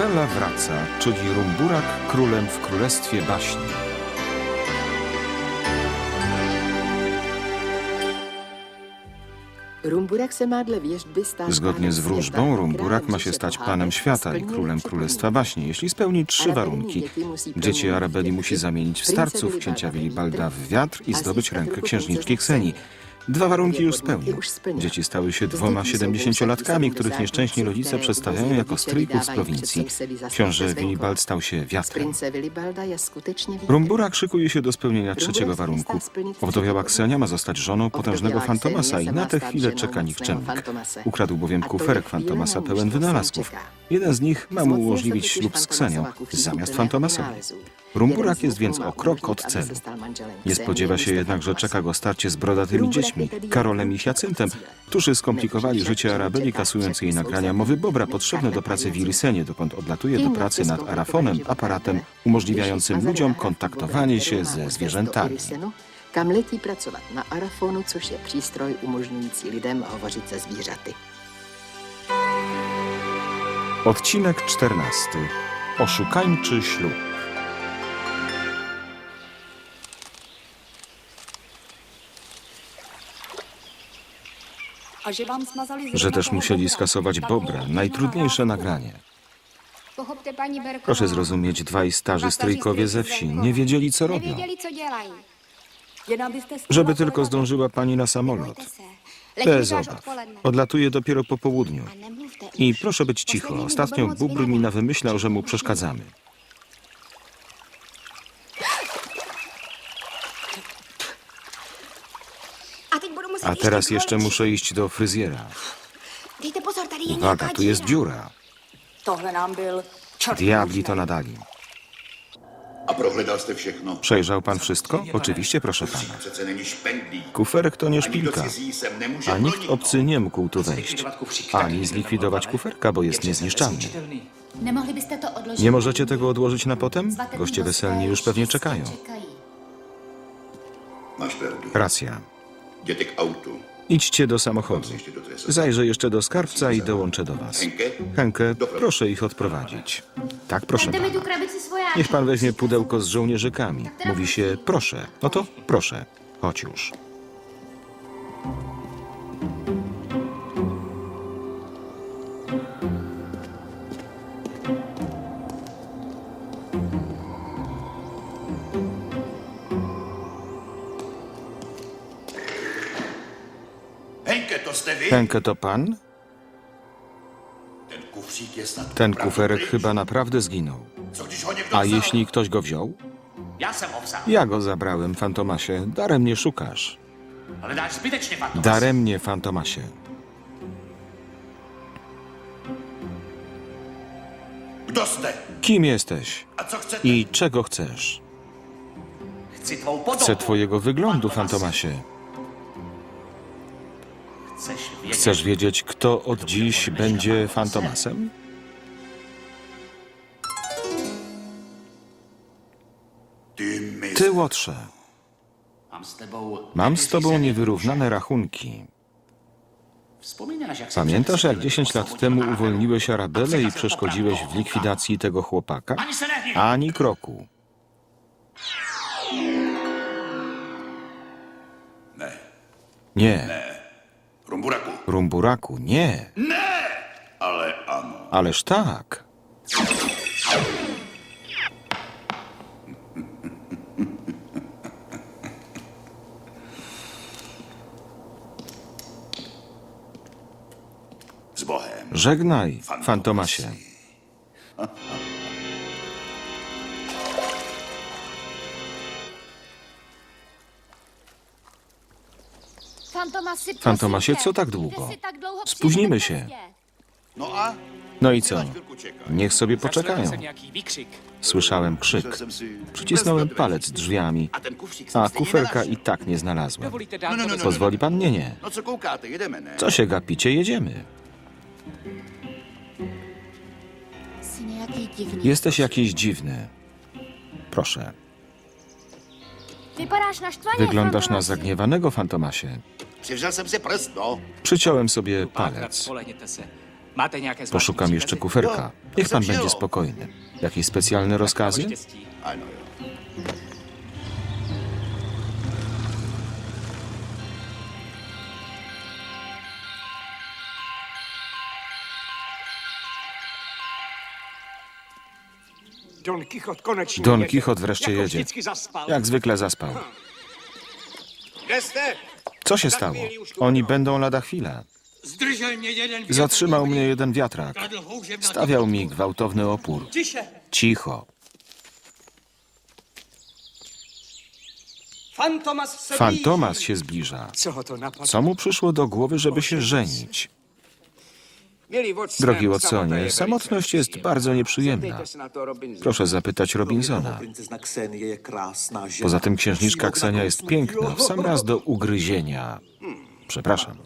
Arabella wraca, czyli Rumburak królem w królestwie baśni. Zgodnie z wróżbą, Rumburak ma się stać panem świata i królem królestwa baśni, jeśli spełni trzy warunki. dzieci Arabeli musi zamienić w starców księcia Wilibalda w wiatr, i zdobyć rękę księżniczki princezny Kseni. Kseni. Dwa warunki już spełnił. Dzieci stały się dwoma dětí jsou 70-latkami, których 270 nieszczęśni rodzice przedstawiają jako stryjków z prowincji. Książę. Wilibald stał się wiatrem. prince Vilibalda je skutečně vítr. Rumburak szykuje się do spełnienia trzeciego warunku. Owdowiała Ksenia ma zostać żoną potężnego Fantomasa i na tę chwilę czeka nikczemnik. Ukradł bowiem kuferek Fantomasa pełen wynalazków. Jeden z nich ma mu umożliwić ślub z Ksenią zamiast vynálezů. Rumburak jest więc o krok od celu. Nie spodziewa się jednak, że czeka go starcie z brodatymi dziećmi, Karolem i Hiacyntem, którzy skomplikowali życie Arabeli, kasując jej nagrania mowy Bobra potrzebne do pracy w. Irisenie, dokąd odlatuje do pracy nad Arafonem, aparatem umożliwiającym ludziom kontaktowanie się ze zwierzętami. Kam letí pracovat na Arafonu, což je přístroj umožňující lidem hovořit se zvířaty. Odcinek 14. Oszukańczy ślub. Że też musieli skasować Bobra, najtrudniejsze na nagranie. Proszę zrozumieć, dwaj starzy stryjkowie ze wsi nie wiedzieli, co robią. Żeby tylko zdążyła pani na samolot. Bez obaw. Odlatuje dopiero po południu. I proszę być cicho. Ostatnio Bóbr mi nawymyślał, że mu przeszkadzamy. A teď budu muset A teraz jeszcze muszę iść do fryzjera. Uwaga, tu jest dziura. Diabli to nadali. A? Przejrzał pan wszystko? Oczywiście, proszę pana. Kuferek to nie szpilka. A nikt obcy nie mógł tu wejść. Ani zlikwidować kuferka, bo jest niezniszczalny. Nie możecie tego odłożyć na potem? Goście weselni już pewnie czekają. Racja. Idźcie do samochodu. Zajrzę jeszcze do skarbca i dołączę do was. Henke? Henkę, proszę ich odprowadzić. Tak, proszę pana. Niech pan weźmie pudełko z żołnierzykami. Mówi się proszę. No to proszę. Chodź już. To vy? Henkę to pan? Ten kufřík je snad Ten kuferek chyba naprawdę zginął. Co někdo A jeśli ktoś go wziął? Ho vzal. Ja go zabrałem, Fantomasie. Daremnie szukasz. Ale dáš zbytečně, Fantomas. Daremnie, Fantomasie. Kdo? Kim jesteś? A co chcete? I czego chcesz? Chci tvou podobu. Chcę twojego wyglądu, Fantomasie. Chcesz wiedzieć, kto od dziś będzie Fantomasem? Ty Łotrze. Mam z tobą niewyrównane rachunki. Pamiętasz, jak deseti 10 lety lat temu uwolniłeś Arabelę i przeszkodziłeś w likwidacji tego chłopaka? Ani kroku. Nie. Rumburaku. Rumburaku, nie. Ale ano. Ależ tak. S Bohem. Żegnaj, Fantomasie. Fantomasie, co tak długo? Spóźnimy się. No a? No i co? Niech sobie poczekają. Słyszałem krzyk. Przycisnąłem palec drzwiami, A kuferka i tak nie znalazłem. No, no, no, Pozwoli pan? Nie, nie. Co się gapicie? Jedziemy. Jesteś jakiś dziwny. Proszę. Wyglądasz na zagniewanego, Fantomasie. Jsem si prst, no. Przyciąłem sobie palec. Poszukam jeszcze kuferka. Niech pan będzie spokojny. Jakieś specjalne rozkazy? Štěstí. Ano, jo. Don Kichot Don. Kichot wreszcie jako jedzie. Jak zwykle zaspał. Co się stało? Oni będą lada větr. Zatrzymał mnie jeden wiatrak. Stawiał mi gwałtowny opór. Cicho. Fantomas się zbliża. Co mu przyszło do głowy, żeby się żenić? Drogi Watsonie, samotność jest bardzo nieprzyjemna. Proszę zapytać Robinsona. Poza tym księżniczka Ksenia jest piękna, w sam raz do ugryzienia. Przepraszam.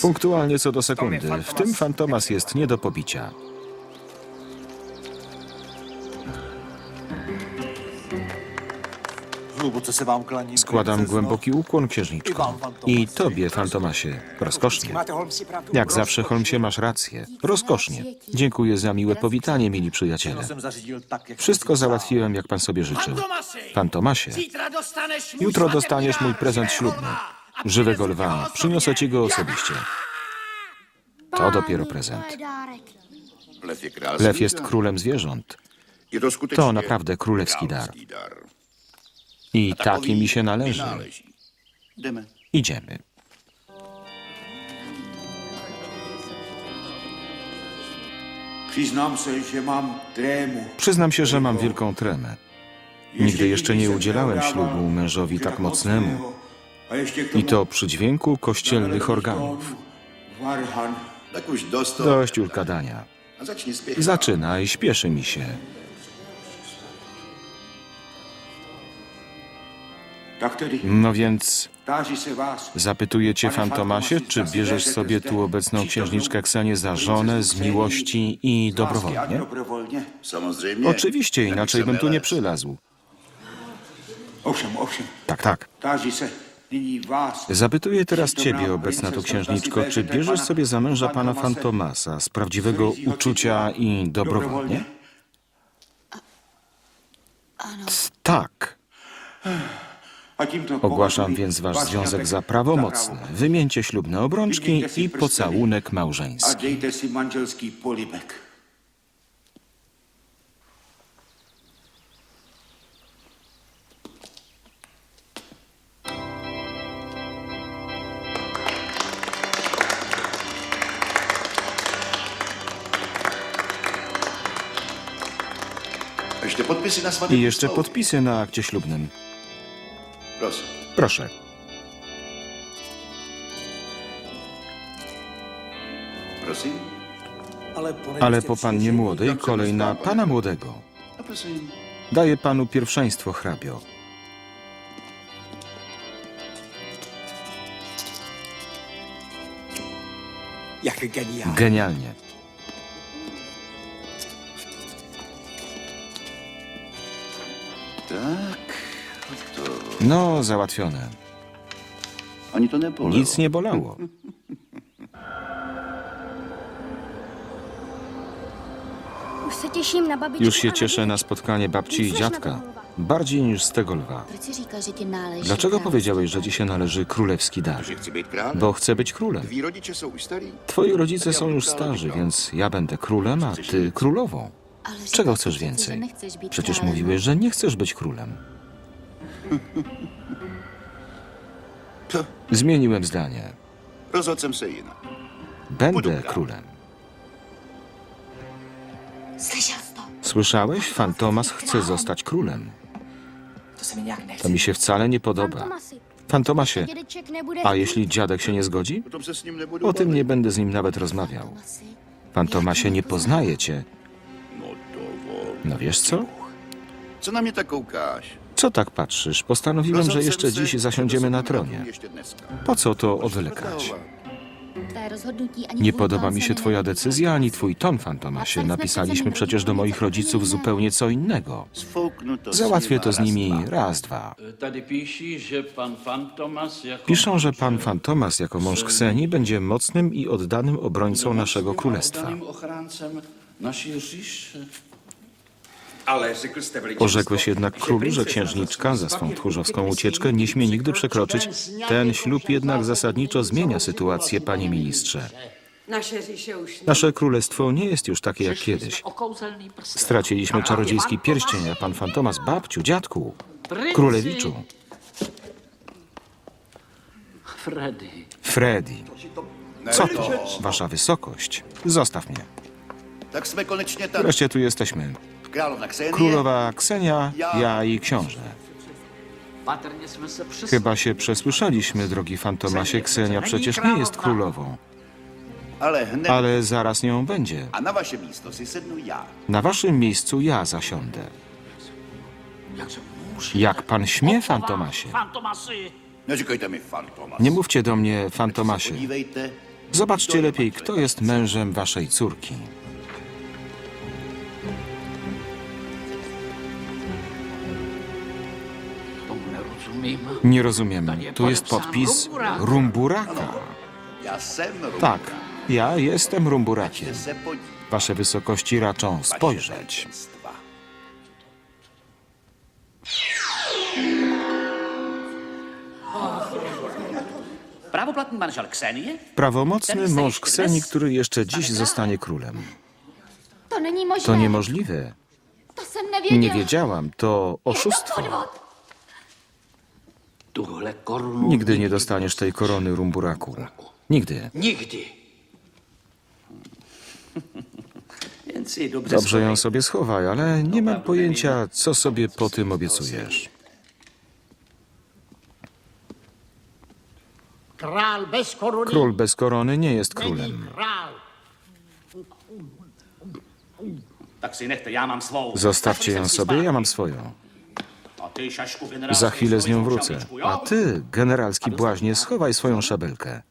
Punktualnie co do sekundy. W tym Fantomas jest nie do pobicia. Składam głęboki ukłon, księżniczko. I tobie, Fantomasie. Rozkosznie. Jak zawsze, Holmesie, masz rację. Rozkosznie. Dziękuję za miłe powitanie, mili przyjaciele. Tak, Wszystko załatwiłem, jak pan sobie życzył. Fantomasie, jutro dostaniesz mój prezent ślubny. Żywego lwa. Przyniosę ci go osobiście. To dopiero prezent. Lew jest królem zwierząt. To naprawdę królewski dar. I A taki mi się należy. Idziemy. Przyznam się, że mam wielką tremę. Nigdy jeszcze nie udzielałem ślubu mężowi tak mocnemu. A ještě k I to przy dźwięku kościelnych organów. Tak. Dość ulkadania. A začni spěchat. Zaczynaj, śpieszy mi się. No więc zapytuję cię, Fantomasie, czy bierzesz sobie tu obecną księżniczkę Ksenię za żonę z miłości i dobrowolnie? Oczywiście, inaczej bym tu nie przylazł. Tak, tak. Zapytuję teraz ciebie, obecna tu księżniczko, czy bierzesz sobie za męża pana Fantomasa z prawdziwego uczucia i dobrowolnie? Tak. Ogłaszam więc wasz związek za prawomocny. Wymieńcie ślubne obrączki i pocałunek A małżeński. dejte si manželský polibek. I jeszcze podpisy na akcie ślubnym. Prosím. Proszę. Prosím. Ale po, Ale po pannie młodej kolej na pana młodego. Daję panu pierwszeństwo, hrabio. Jak geniální. Genialnie. Tak. No, załatwione. Ani to. Nic nie bolało. Těším na babičku Już się cieszę na spotkanie babci i Nic dziadka. Bardziej niż z tego lwa. Dlaczego powiedziałeś, że ci się należy królewski dar? Bo chcę być królem. Twoi rodzice są już starzy, więc ja będę królem, a ty królową. Czego chcesz więcej? Przecież mówiłeś, że nie chcesz być królem. Zmieniłem zdanie. se jinak. Będę królem. Słyszałeś? Fantomas chce zostać królem. To mi się wcale nie podoba. Fantomasi, Fantomasie, a jeśli dziadek się nie zgodzi? O tym nie będę z nim nawet rozmawiał. Fantomasi, Fantomasie, nie poznaje cię. No. No wiesz co? Co na mě tak koukáš? Co tak patrzysz? Postanowiłem, że jeszcze dziś zasiądziemy na tronie. Po co to odwlekać? Nie podoba mi się twoja decyzja ani twój ton, Fantomasie. Napisaliśmy przecież do moich rodziców zupełnie co innego. Załatwię to z nimi raz, dwa. Jako... Piszą, że pan Fantomas jako mąż Kseni będzie mocnym i oddanym obrońcą naszego królestwa. Orzekłeś jednak królu, że księżniczka za swą tchórzowską ucieczkę nie śmie nigdy przekroczyć. Ten ślub jednak zasadniczo zmienia sytuację, panie ministrze. Nasze królestwo nie jest już takie jak kiedyś. Straciliśmy czarodziejski pierścień, a pan Fantomas, babciu, dziadku, królewiczu, Freddy. Freddy. Co to, wasza wysokość? Zostaw mnie. Tak tady. Wreszcie tu jesteśmy. Królowa Ksenia, ja i książę. Chyba się przesłyszeliśmy, drogi Fantomasie. Ksenia przecież nie jest królową, Ale zaraz nią będzie. Na waszym miejscu ja zasiądę. Jak pan śmie, Fantomasie? Fantomas. Nie mówcie do mnie, Fantomasie. Zobaczcie lepiej, kto jest mężem waszej córki. Nie rozumiem. Tu jest podpis Rumburaka. Tak, ja jestem Rumburakiem. Wasze wysokości raczą spojrzeć. Prawomocny mąż Kseni, który jeszcze dziś zostanie królem. To niemożliwe. To. Nie wiedziałam, to oszustwo. Nigdy nie dostaniesz tej korony Rumburaku. Nigdy. Dobře Dobrze ją sobie schowaj, ale nie mam pojęcia, co sobie po tym obiecujesz. Król bez korony nie jest królem. Tak. Zostawcie ją sobie, ja mam swoją. A ty, šašku generálský, Za chwilę z nią wrócę. A ty, generalski błaźnie, schowaj swoją szabelkę.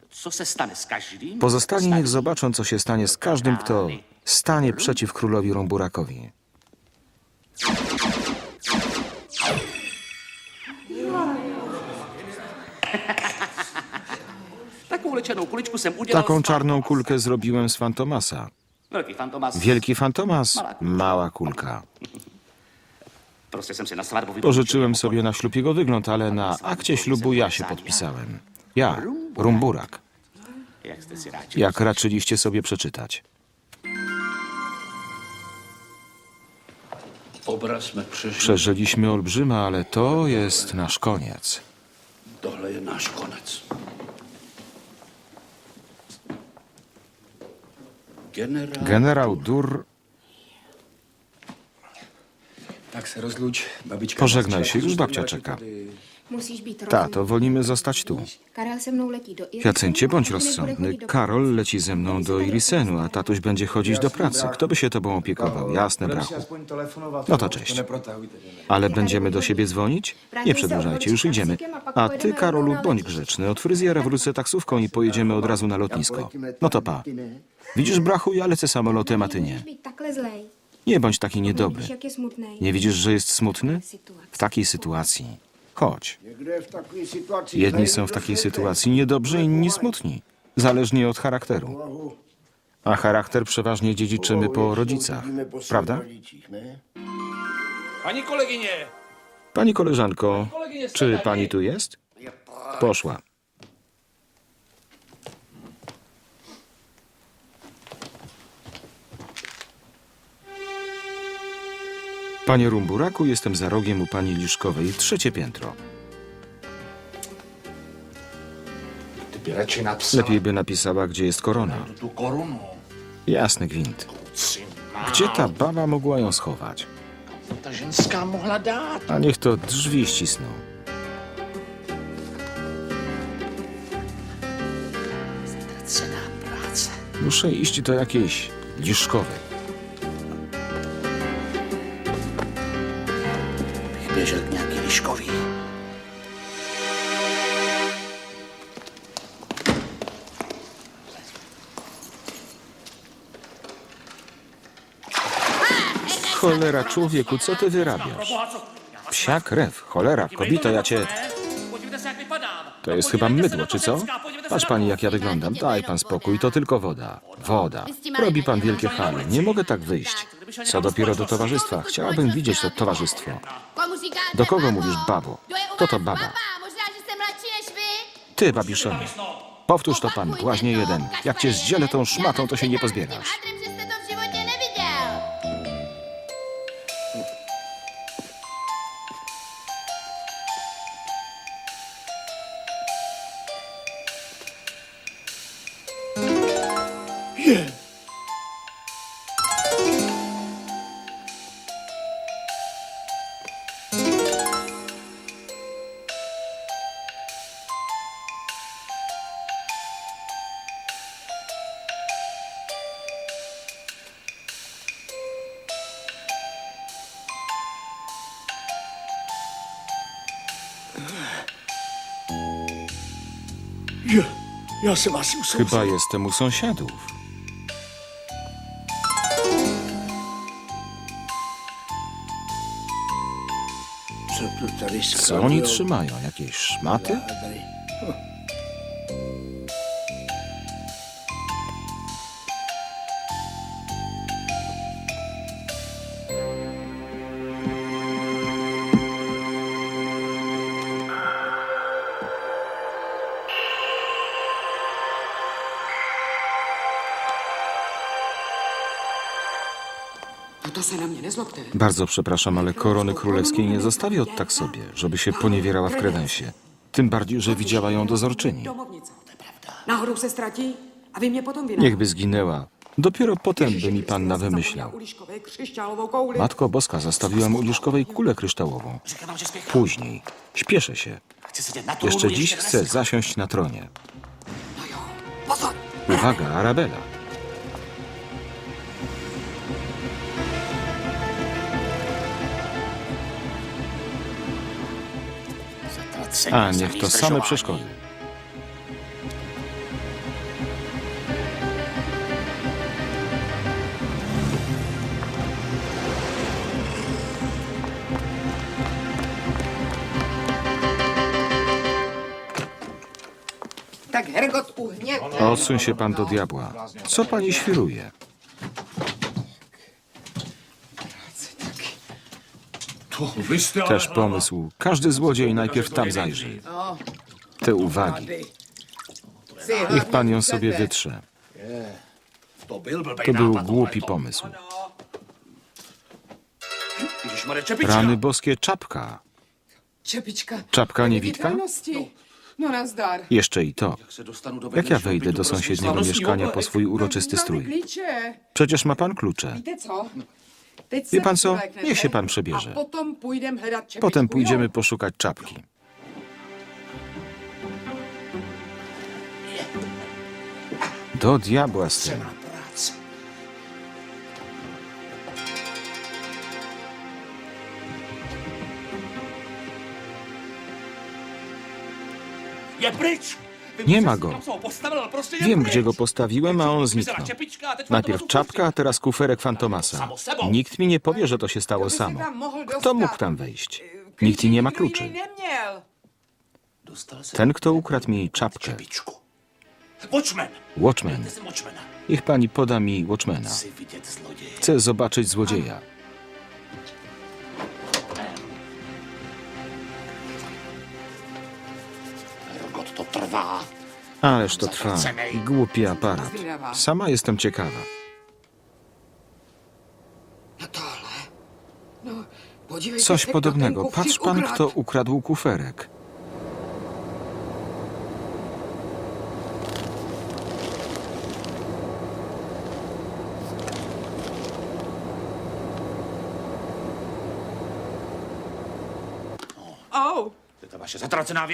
Pozostali niech zobaczą, co się stanie z każdym, kto stanie przeciw królowi Rumburakowi. Taką czarną kulkę zrobiłem z Fantomasa. Wielki Fantomas, mała kulka. Prostě jsem si na svatbu vypůjčil Pożyczyłem sobie na ślub jego wygląd, ale na akcie ślubu ja się podpisałem. Ja, Rumburak. Jak raczyliście sobie przeczytać. Obraz. Przeżyliśmy olbrzyma, ale to jest nasz koniec. Je konec. Generał Dur, Tak se rozluč, babička. Pożegnaj się, już babcia czeka. Musíš být Tato, wolimy zostać tu. Karel se mnou letí do Irisenu Jacyncie, a bądź bude rozsądny. chodit do Karol leci ze mną do Irisenu, a tatuś będzie chodzić do pracy. Kto by się tobą opiekował? Jasne, brachu. No to cześć. Ale będziemy do siebie dzwonić? Nie przedłużajcie, już idziemy. A ty, Karolu, bądź grzeczny. Od fryzjera wrócę taksówką i pojedziemy od razu na lotnisko. No to pa. Widzisz, brachu, ja lecę samolotem, a ty nie. Můžeš být takhle zlej. Nie bądź taki niedobry. Nie widzisz, że jest smutny? W takiej sytuacji. Chodź. Jedni są w takiej sytuacji niedobrzy, inni smutni. Zależnie od charakteru. A charakter przeważnie dziedziczymy po rodzicach. Prawda? Paní kolegyně, Pani koleżanko, czy pani tu jest? Poszła. Panie Rumburaku, jestem za rogiem u pani Liszkowej, trzecie piętro. Lepiej by napisała, gdzie jest korona. tu. Jasny gwint. Gdzie ta baba mogła ją schować? Ta. A niech to drzwi ścisną. Muszę iść do jakiejś Liszkowej. dowiezie dnia kieliszkowi. Cholera, człowieku, co ty wyrabiasz? Psia krew, cholera, kobito, ja cię... To jest chyba mydło, czy co? Patrz pani, jak ja wyglądam. Daj pan spokój, to tylko woda. Woda. Robi pan wielkie hale. Nie mogę tak wyjść. Co dopiero do towarzystwa. Chciałabym widzieć to towarzystwo. Do kogo mówisz, babo? Kto to baba? Ty, babiszonie. Powtórz to pan, błaźnie jeden. Jak cię zdzielę tą szmatą, to się nie pozbierasz. Chyba jestem u sąsiadów. Co oni trzymają? Jakieś szmaty? Tady. Bardzo przepraszam, ale korony królewskiej nie zostawię od tak sobie, żeby się poniewierała w kredensie. Tym bardziej, że widziała ją dozorczyni. Náhodou se ztratí a vy mě potom Niechby zginęła. Dopiero potem by mi panna wymyślał. Matko Boska, zastawiłam u Liszkowej kulę kryształową. Później. Śpieszę się. Jeszcze dziś chcę zasiąść na tronie. Pozor! Uwaga, Arabela. A niech to same przeszkody. Tak Hergot. Odsuń się pan do diabła. Co pani świruje? Też pomysł. Każdy złodziej najpierw tam zajrzy. Te uwagi. Niech pan ją sobie wytrze. To był głupi pomysł. Rany boskie czapka. Czapka? Viditelnosti. No. Jeszcze i to. Jak ja wejdę do sąsiedniego mieszkania po swój uroczysty strój? Przecież ma pan klucze. Co? Wie pan co? Niech się pan przebierze. Potem pójdziemy poszukać czapki. Do diabła z tym. práce. Nie ma go. Wiem, gdzie go postawiłem, a on zniknął. Najpierw czapka, a teraz kuferek Fantomasa. Nikt mi nie powie, że to się stało samo. Kto mógł tam wejść? Nikt nie ma kluczy. Ten, kto ukradł mi czapkę. Watchman! Niech pani poda mi Watchmana. Chcę zobaczyć złodzieja. Trvá. Ależ to trwa. Głupi aparat. Sama jestem ciekawa. No. No, Coś podobnego. Patrz pan, kto ukradł kuferek.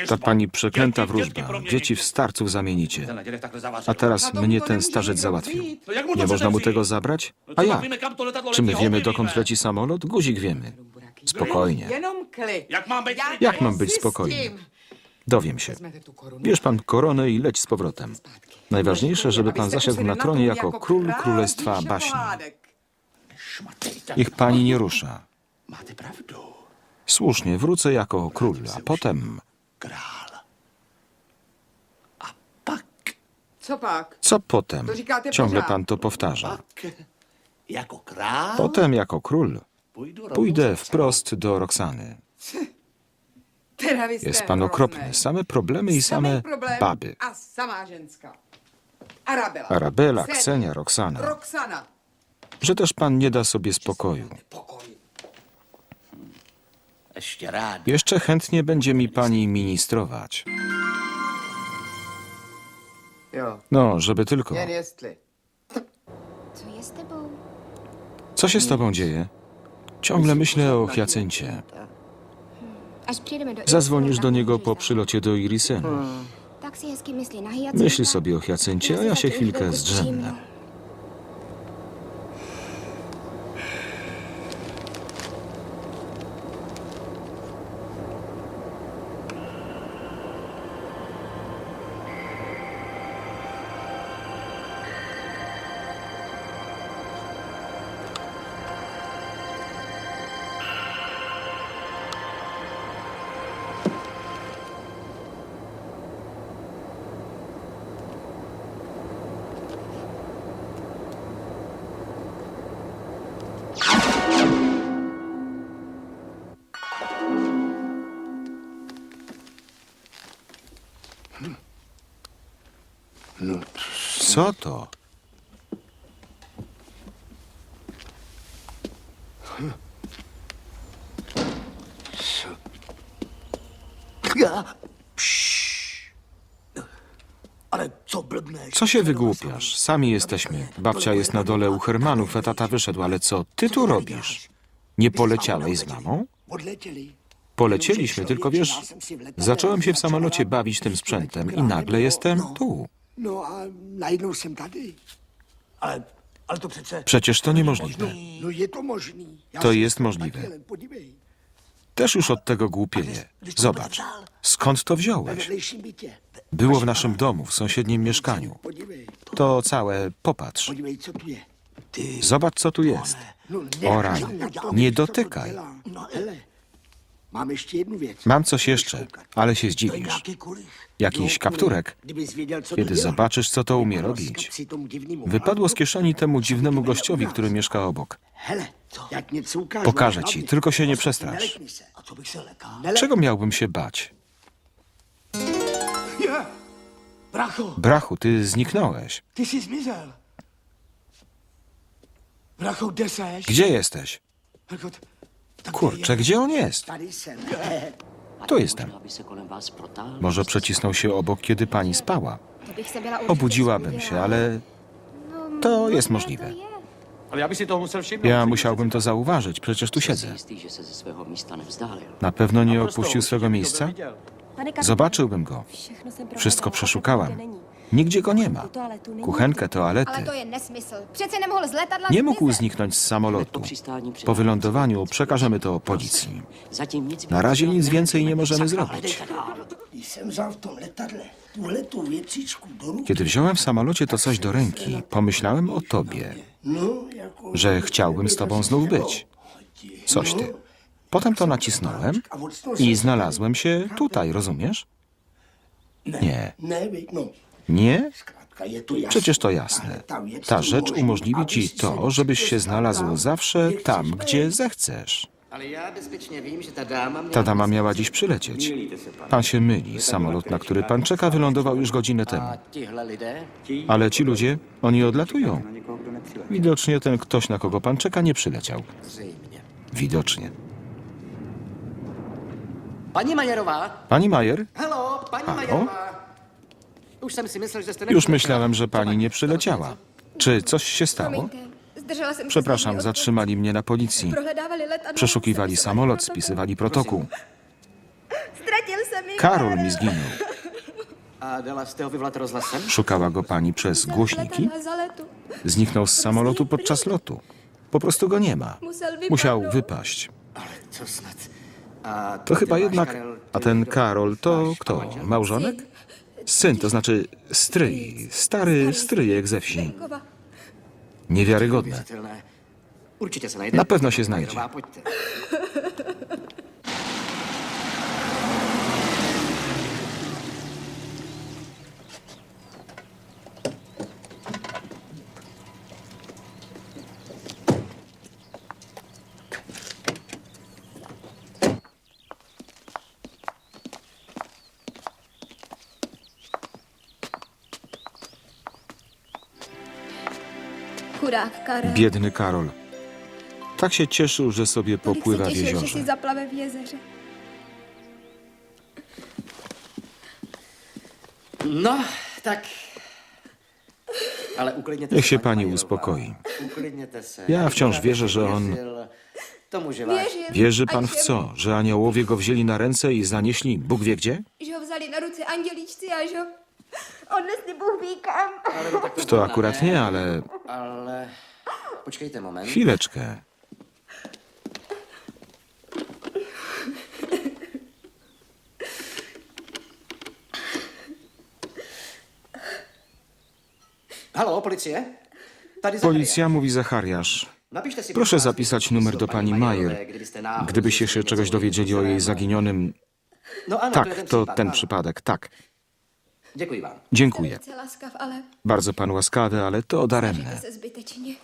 To ta pani przeklęta wróżba. Dzieci w starców zamienicie. Závažně. A teraz mnie ten starzec załatwił. Nie można mu tego zabrać? No A jak? letadlo Czy my wiemy, dokąd leci samolot? Guzik wiemy. Spokojnie. Jak mam być spokojny? Dowiem się. Bierz pan koronę i leć z powrotem. Najważniejsze, żeby pan zasiadł na tronie jako król królestwa baśni. Ich pani nie rusza. Pravdu. Słusznie, wrócę jako król, a potem... Král. A pak, Co pak? Co potem? Ciągle pan to powtarza. jako král, Potem jako król pójdę wprost do Roxany. Jest pan okropny. Same problemy i same baby. A samá ženská. Arabela. Ksenia, Roxana. Roxana. Że też pan nie da sobie spokoju. Jeszcze chętnie będzie mi pani ministrować. No, żeby tylko. Co je s tebou? Co się z tobą dzieje? Ciągle myślę o Hiacyncie. Až přijdeme do Zadzwonisz do niego po przylocie do Irisenu. Tak na. Myśl sobie o Hiacyncie, a ja się chwilkę zdrzemnę. Co to? Ale co blbneš? Co się wygłupiasz? Sami jesteśmy. Babcia jest na dole u Hermanów, a tata wyszedł, ale co ty tu robisz? Nie poleciałeś z mamą? Polecieliśmy, tylko wiesz, zacząłem się w samolocie bawić tym sprzętem i nagle jestem tu. No a najednou jsem tady. Ale, ale to přece... Przecież to niemożliwe. No je to možný. Já To jsem jest możliwe. podívej. Też już od tego głupieję. Zobacz, skąd to Ve wziąłeś? vedlejším bytě. Było w naszym domu, w sąsiednim mieszkaniu. Podívej, To całe, popatrz. podívej, co tu je. Ty, Zobacz, co tu jest. no ne, O rany, nie dotykaj. No hele, mám ještě jednu věc. Mam coś jeszcze, ale się To je zdziwisz. nějaký kulich. Jakiś kapturek. Věděl, co Kiedy zobaczysz, co to umie robić. Wypadło z kieszeni temu dziwnemu gościowi, który mieszka obok. Ukážu, Pokażę ci, tylko się nie przestrasz. Czego miałbym się bać? Brachu, ty zniknąłeś. Gdzie jesteś? Kurczę, gdzie on jest? Tu jestem. Może przecisnął się obok, kiedy pani spała. Obudziłabym się, ale to jest możliwe. Ja musiałbym to zauważyć, przecież tu siedzę. Na pewno nie opuścił swego miejsca? Zobaczyłbym go. Wszystko przeszukałam. Nigdzie go nie ma. Kuchenkę, Ale toalety. to nesmysl. Letadla Nie mógł zniknąć z samolotu. Po wylądowaniu przekażemy to policji. Na razie nic więcej nie możemy zrobić. Ruky, Kiedy wziąłem w samolocie to coś do ręki, pomyślałem o tobie, no, że chciałbym z tobą znów być. Coś ty. Potem to nacisnąłem i znalazłem się tutaj, rozumiesz? Nie. Nie? Przecież to jasne. Ta rzecz umożliwi ci to, żebyś się znalazł zawsze tam, gdzie zechcesz. Ale ja bezpiecznie wiem, że ta dama miała... Ta dama miała dziś przylecieć. Pan się myli. Samolot, na który pan czeka, wylądował już godzinę temu. Ale ci ludzie, oni odlatują. Widocznie ten ktoś, na kogo pan czeka, nie przyleciał. Widocznie. Paní Majerová? Pani Majer? Halo, paní Halo? Majerová? Už jsem si myslel, že jste Już myślałem, że pani nie przyleciała. Czy coś się stało? Przepraszam, zatrzymali mnie na policji. Letadlo. Przeszukiwali samolot, spisywali protokół. Karol mi zginął. Szukała go pani przez głośniki? Zniknął z samolotu podczas lotu. Po prostu go nie ma. Musiał wypaść. To chyba jednak. A ten? Karol to kto? Małżonek? Syn, to znaczy stryj. Stary stryjek ze wsi. Niewiarygodne. Na pewno się znajdzie. Biedny Karol. Tak się cieszył, że sobie Tolik popływa w jeziorze. jezeře. No, tak. Ale uklidněte Niech się paní pani Majerová. uspokoi. Uklidněte se. Ja wciąż wierzę, że on- věřil Tomu, že váš... Věřil, Wierzy pan w co? Że aniołowie go wzięli na ręce i zanieśli Bóg wie gdzie? Že ho vzali na ruce andělíčci a že ho kam. Ale no, tak W to akurat nie, ale Ale... Počkejte moment. chwileczkę. Halo? Tady Policja mówi Zachariasz. Proszę zapisać numer do pani Majer. náhodou Gdybyście się czegoś dowiedzieli o jej zaginionym. No ano, to je Tak, ten to případ, ten ano. przypadek, tak. Děkuji vám. Dziękuję. Velice laskav, ale Bardzo pan łaskawy, ale to daremne. snažíte se zbytečně.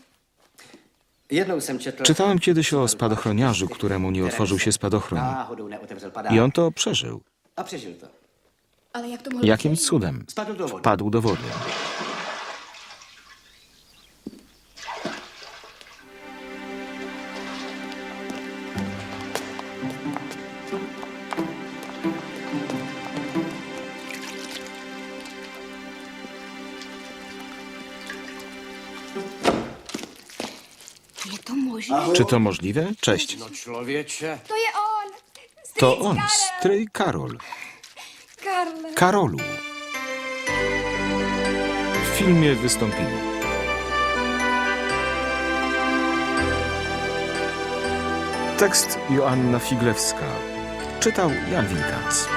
Jednou jsem četl... Czytałem kiedyś o spadochroniarzu, któremu nie otworzył się spadochron. Náhodou neotevřel padák. I on to przeżył. A přežil to. Ale jak to mohlo Jakim cudem? Do vody. Wpadł do wody. Czy to możliwe? Cześć. No. To je on! To on, stryj Karol. Karolu. W filmie wystąpili Tekst Joanna Figlewska. Czytał Jan Wilkans.